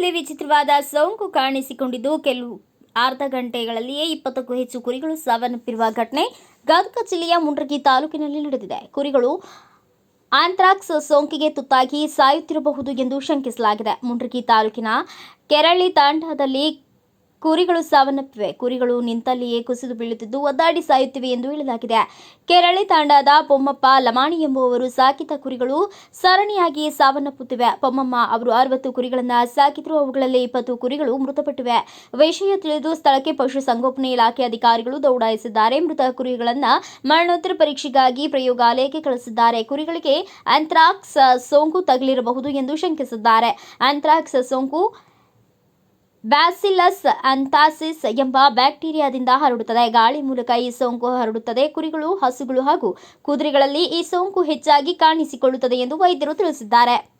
ಕುರಿಗಳಲ್ಲಿ ವಿಚಿತ್ರವಾದ ಸೋಂಕು ಕಾಣಿಸಿಕೊಂಡಿದ್ದು ಕೆಲವು ಅರ್ಧ ಗಂಟೆಗಳಲ್ಲಿಯೇ ಇಪ್ಪತ್ತಕ್ಕೂ ಹೆಚ್ಚು ಕುರಿಗಳು ಸಾವನ್ನಪ್ಪಿರುವ ಘಟನೆ ಗದಗ ಜಿಲ್ಲೆಯ ಮುಂಡ್ರಗಿ ತಾಲೂಕಿನಲ್ಲಿ ನಡೆದಿದೆ. ಕುರಿಗಳು ಆಂಥ್ರಾಕ್ಸ್ ಸೋಂಕಿಗೆ ತುತ್ತಾಗಿ ಸಾಯುತ್ತಿರಬಹುದು ಎಂದು ಶಂಕಿಸಲಾಗಿದೆ. ಮುಂಡ್ರಗಿ ತಾಲೂಕಿನ ಕೆರಳಿ ತಾಂಡದಲ್ಲಿ ಕುರಿಗಳು ಸಾವನ್ನಪ್ಪಿವೆ. ಕುರಿಗಳು ನಿಂತಲ್ಲಿಯೇ ಕುಸಿದು ಬೀಳುತ್ತಿದ್ದು ಒದ್ದಾಡಿ ಸಾಯುತ್ತಿವೆ ಎಂದು ಹೇಳಲಾಗಿದೆ. ಕೆರಳಿ ತಾಂಡದ ಪೊಮ್ಮಪ್ಪ ಲಮಾಣಿ ಎಂಬುವವರು ಸಾಕಿದ ಕುರಿಗಳು ಸರಣಿಯಾಗಿ ಸಾವನ್ನಪ್ಪುತ್ತಿವೆ. ಪೊಮ್ಮಮ್ಮ ಅವರು ಅರವತ್ತು ಕುರಿಗಳನ್ನು ಸಾಕಿದ್ರು. ಅವುಗಳಲ್ಲಿ ಇಪ್ಪತ್ತು ಕುರಿಗಳು ಮೃತಪಟ್ಟಿವೆ. ವಿಷಯ ತಿಳಿದು ಸ್ಥಳಕ್ಕೆ ಪಶುಸಂಗೋಪನೆ ಇಲಾಖೆ ಅಧಿಕಾರಿಗಳು ದೌಡಾಯಿಸಿದ್ದಾರೆ. ಮೃತ ಕುರಿಗಳನ್ನು ಮರಣೋತ್ತರ ಪರೀಕ್ಷೆಗಾಗಿ ಪ್ರಯೋಗಾಲಯಕ್ಕೆ ಕಳಿಸಿದ್ದಾರೆ. ಕುರಿಗಳಿಗೆ ಆಂಥ್ರಾಕ್ಸ್ ಸೋಂಕು ತಗಲಿರಬಹುದು ಎಂದು ಶಂಕಿಸಿದ್ದಾರೆ. ಆಂಥ್ರಾಕ್ಸ್ ಸೋಂಕು ಬ್ಯಾಸಿಲಸ್ ಅಂಥಾಸಿಸ್ ಎಂಬ ಬ್ಯಾಕ್ಟೀರಿಯಾದಿಂದ ಹರಡುತ್ತದೆ. ಗಾಳಿ ಮೂಲಕ ಈ ಸೋಂಕು ಹರಡುತ್ತದೆ. ಕುರಿಗಳು, ಹಸುಗಳು ಹಾಗೂ ಕುದುರೆಗಳಲ್ಲಿ ಈ ಸೋಂಕು ಹೆಚ್ಚಾಗಿ ಕಾಣಿಸಿಕೊಳ್ಳುತ್ತದೆ ಎಂದು ವೈದ್ಯರು ತಿಳಿಸಿದ್ದಾರೆ.